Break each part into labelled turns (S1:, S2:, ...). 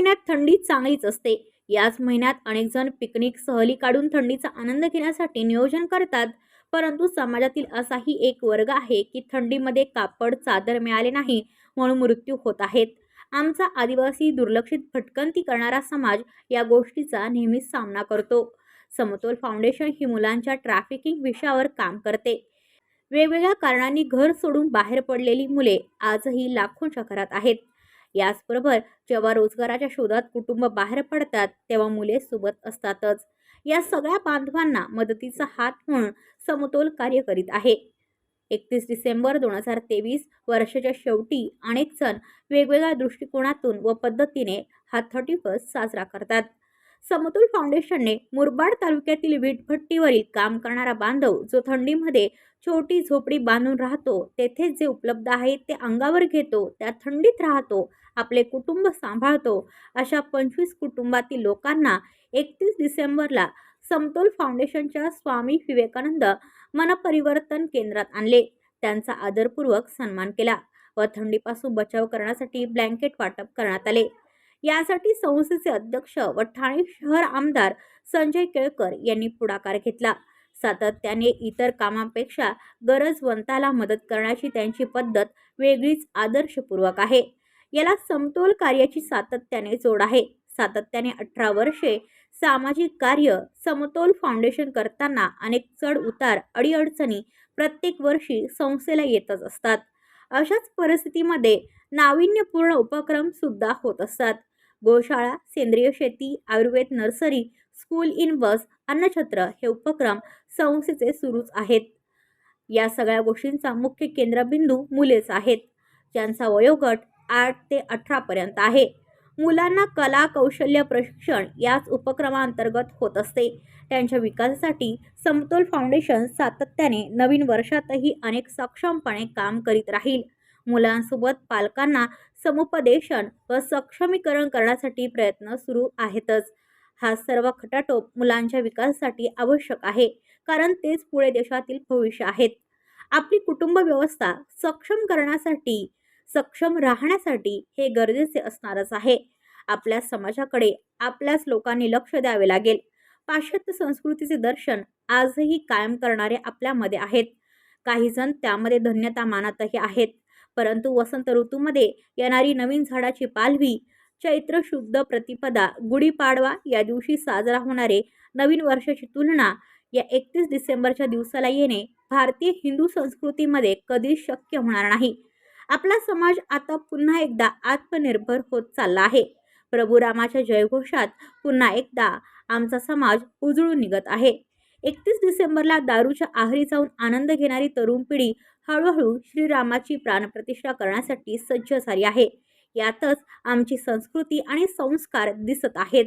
S1: महिन्यात थंडी चांगलीच असते. याच महिन्यात अनेक जण पिकनिक सहली काढून थंडीचा आनंद घेण्यासाठी नियोजन करतात. परंतु समाजातील असाही एक वर्ग आहे की थंडीमध्ये कापड चादर मिळाले नाही म्हणून मृत्यू होत आहेत. आमचा आदिवासी दुर्लक्षित भटकंती करणारा समाज या गोष्टीचा नेहमीच सामना करतो. समतोल फाउंडेशन ही मुलांच्या ट्रॅफिकिंग विषयावर काम करते. वेगवेगळ्या कारणांनी घर सोडून बाहेर पडलेली मुले आजही लाखोंच्या घरात आहेत. याचबरोबर जेव्हा रोजगाराच्या शोधात कुटुंब बाहेर पडतात तेव्हा मुले सोबत असतातच. या सगळ्या बांधवांना मदतीचा हात म्हणून समतोल कार्य करीत आहे. एकतीस डिसेंबर दोन हजार तेवीस वर्षाच्या शेवटी अनेक जण वेगवेगळ्या दृष्टिकोनातून व पद्धतीने हा थर्टी फर्स्ट साजरा करतात. समतोल फाउंडेशनने मुरबाड तालुक्यातील वीटभट्टीवरील काम करणारा बांधव जो थंडीमध्ये छोटी झोपडी बांधून राहतो तेथे जे उपलब्ध आहे ते अंगावर घेतो त्या थंडीत राहतो आपले कुटुंब सांभाळतो. अशा पंचवीस कुटुंबातील लोकांना एकतीस डिसेंबरला समतोल फाउंडेशनच्या स्वामी विवेकानंद मनपरिवर्तन केंद्रात आणले. त्यांचा आदरपूर्वक सन्मान केला. व थंडीपासून बचाव करण्यासाठी ब्लँकेट वाटप करण्यात आले. यासाठी संस्थेचे अध्यक्ष व ठाणे शहर आमदार संजय केळकर यांनी पुढाकार घेतला. सातत्याने इतर कामांपेक्षा गरजवंताला मदत करण्याची त्यांची पद्धत वेगळीच आदर्शपूर्वक आहे. याला समतोल कार्याची सातत्याने जोड आहे. सातत्याने अठरा वर्षे सामाजिक कार्य समतोल फाउंडेशन करताना अनेक चढ उतार अडीअडचणी प्रत्येक वर्षी संस्थेला येतच असतात. अशाच परिस्थितीमध्ये नाविन्यपूर्ण उपक्रम सुद्धा होत असतात. गोशाळा सेंद्रिय शेती ayurveda nursery school in bus अन्नछत्र हे उपक्रम संस्थेचे सुरूच आहेत. या सगळ्या गोष्टींचा मुख्य केंद्रबिंदू मुलेच आहेत. ज्यांचा वयोगट आठ ते अठरापर्यंत आहे. मुलांना कला कौशल्य प्रशिक्षण याच उपक्रमांतर्गत होत असते. त्यांच्या विकासासाठी समतोल फाउंडेशन सातत्याने नवीन वर्षातही अनेक सक्षमपणे काम करीत राहील. मुलांसोबत पालकांना समुपदेशन व सक्षमीकरण करण्यासाठी प्रयत्न सुरू आहेतच. हा सर्व खटाटोप मुलांच्या विकासासाठी आवश्यक आहे कारण तेच पुढे देशातील भविष्य आहेत. आपली कुटुंब व्यवस्था सक्षम करण्यासाठी सक्षम राहण्यासाठी हे गरजेचे असणारच आहे. आपल्या समाजाकडे आपल्याच लोकांनी लक्ष द्यावे लागेल. पाश्चात्य संस्कृतीचे दर्शन आजही कायम करणारे आपल्यामध्ये आहेत. काही जण त्यामध्ये धन्यता मानतही आहेत. परंतु वसंत ऋतूमध्ये येणारी नवीन झाडाची पालवी चैत्र शुद्ध प्रतिपदा गुढीपाडवा या दिवशी साजरा होणारे नवीन वर्षाची तुलना या एकतीस डिसेंबरच्या दिवसाला येणे भारतीय हिंदू संस्कृतीमध्ये कधीच शक्य होणार नाही. आपला समाज आता पुन्हा एकदा आत्मनिर्भर होत चालला आहे. प्रभू रामाच्या जयघोषात पुन्हा एकदा आमचा समाज उजळून निघत आहे. एकतीस डिसेंबरला दारूच्या आहारी जाऊन आनंद घेणारी तरुण पिढी हळूहळू श्रीरामाची प्राणप्रतिष्ठा करण्यासाठी सज्ज झाली आहे. यातच आमची संस्कृती आणि संस्कार दिसत आहेत.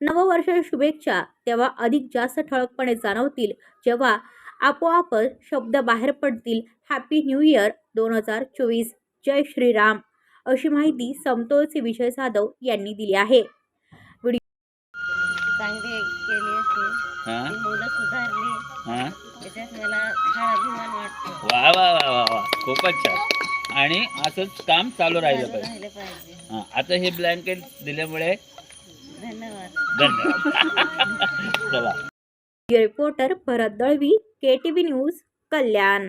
S1: नववर्ष शुभेच्छा तेव्हा अधिक जास्त ठळकपणे जाणवतील जेव्हा आपोआपच शब्द बाहेर पडतील. हॅपी न्यू इयर दोन हजार चोवीस. जय श्रीराम अशी माहिती समतोलचे विजय जाधव यांनी दिली आहे.
S2: चांगली केली असते
S3: हा?
S2: ती मुलं सुधारली.
S3: हा?
S2: त्याच्यात मला फार अभिमान वाटतो.
S3: वा वा वा वा वा. खूपच छान. आणि असंच काम चालू राहिलं पाहिजे.
S2: राहिलं पाहिजे.
S3: हा आता हे ब्लँकेट दिल्यामुळे
S2: धन्यवाद.
S3: धन्यवाद. चला.
S1: Reporter Bharat Dalvi K T V news Kalyan.